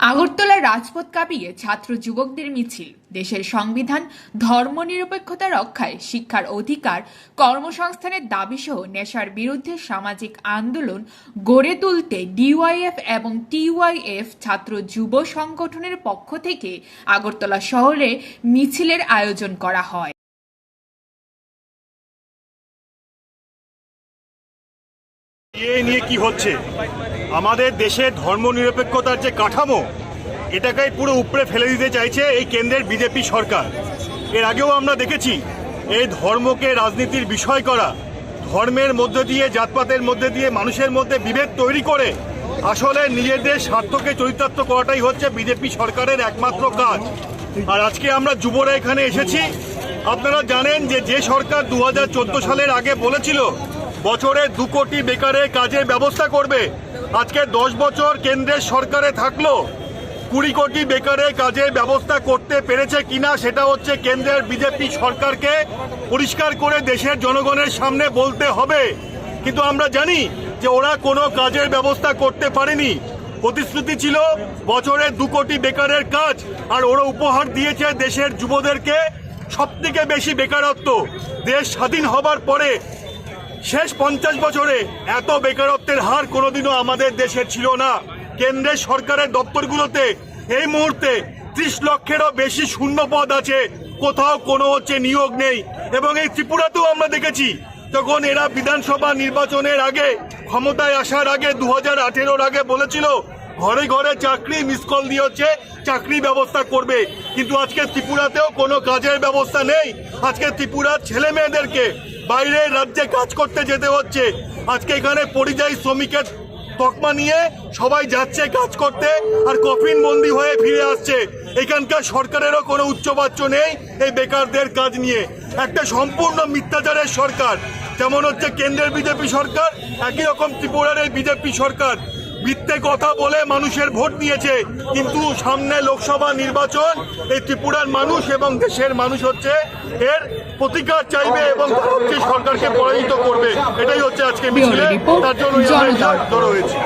আগরতলার রাজপথ কাঁপিয়ে ছাত্র যুবকদের মিছিল। দেশের সংবিধান ধর্মনিরপেক্ষতা রক্ষায় শিক্ষার অধিকার, কর্মসংস্থানের দাবিসহ নেশার বিরুদ্ধে সামাজিক আন্দোলন গড়ে তুলতে ডিওয়াইএফ এবং টিওয়াইএফ ছাত্র যুব সংগঠনের পক্ষ থেকে আগরতলা শহরে মিছিলের আয়োজন করা হয়। নিয়ে কি হচ্ছে? আমাদের দেশের ধর্মনিরপেক্ষতার যে কাঠামো, এটাকেই পুরো উপরে ফেলে দিতে চাইছে এই কেন্দ্রের বিজেপি সরকার। এর আগেও আমরা দেখেছি, এই ধর্মকে রাজনীতির বিষয় করা, ধর্মের মধ্যে দিয়ে, জাতপাতের মধ্যে দিয়ে, মানুষের মধ্যে বিভেদ তৈরি করে, আসলে নিজেদের স্বার্থকে চরিতার্থ করাটাই হচ্ছে বিজেপি সরকারের একমাত্র কাজ। আর আজকে আমরা যুবরা এখানে এসেছি। আপনারা জানেন যে যে সরকার দু হাজার চোদ্দ সালের আগে বলেছিল, বছরে দু কোটি বেকারের কাজের ব্যবস্থা করবে আজকে দশ বছর কেন্দ্রের সরকারে থাকল। কুড়ি কোটি বেকারের কাজের ব্যবস্থা করতে পেরেছে কিনা সেটা হচ্ছে কেন্দ্রের বিজেপি সরকারকে পরিষ্কার করে দেশের জনগণের সামনে বলতে হবে। কিন্তু আমরা জানি যে ওরা কোনো কাজের ব্যবস্থা করতে পারেনি। প্রতিশ্রুতি ছিল বছরে দু কোটি বেকারের কাজ, আর ওরা উপহার দিয়েছে দেশের যুবদেরকে। সব থেকে বেশি বেকারত্ব দেশ স্বাধীন হবার পরে শেষ পঞ্চাশ বছরে এত বেকারত্বের হার কোনোদিনও আমাদের দেশে ছিল না। কেন্দ্রের সরকারের দপ্তরগুলোতে এই মুহূর্তে ত্রিশ লক্ষেরও বেশি শূন্য পদ আছে। কোথাও কোনো হচ্ছে নিয়োগ নেই। এবং এই ত্রিপুরাতেও আমরা দেখেছি তখন এরা বিধানসভা নির্বাচনের আগে, ক্ষমতায় আসার আগে দু হাজার আগে বলেছিল ঘরে ঘরে চাকরি মিস কল দিয়ে হচ্ছে চাকরি ব্যবস্থা করবে। কিন্তু আজকে ত্রিপুরাতেও কোনো কাজের ব্যবস্থা নেই। আজকে ত্রিপুরার ছেলে মেয়েদেরকে বাইরের রাজ্যে কাজ করতে যেতে হচ্ছে। আজকে এখানে পরিযায়ী শ্রমিকের তকমা নিয়ে সবাই যাচ্ছে কাজ করতে আর কফিন বন্দি হয়ে ফিরে আসছে। এখানকার সরকারেরও কোনো উচ্চবাচ্য নেই এই বেকারদের কাজ নিয়ে। একটা সম্পূর্ণ মিথ্যাচারের সরকার, যেমন হচ্ছে কেন্দ্রের বিজেপি সরকার, একই রকম ত্রিপুরার এই বিজেপি সরকার। মিথ্যে কথা বলে মানুষের ভোট নিয়েছে কিন্তু সামনে লোকসভা নির্বাচন, এই ত্রিপুরার মানুষ এবং দেশের মানুষ হচ্ছে এর প্রতিকার চাইবে এবং সরকারকে পরাজিত করবে। এটাই হচ্ছে আজকে মিছিলে। তার জন্য হয়েছি।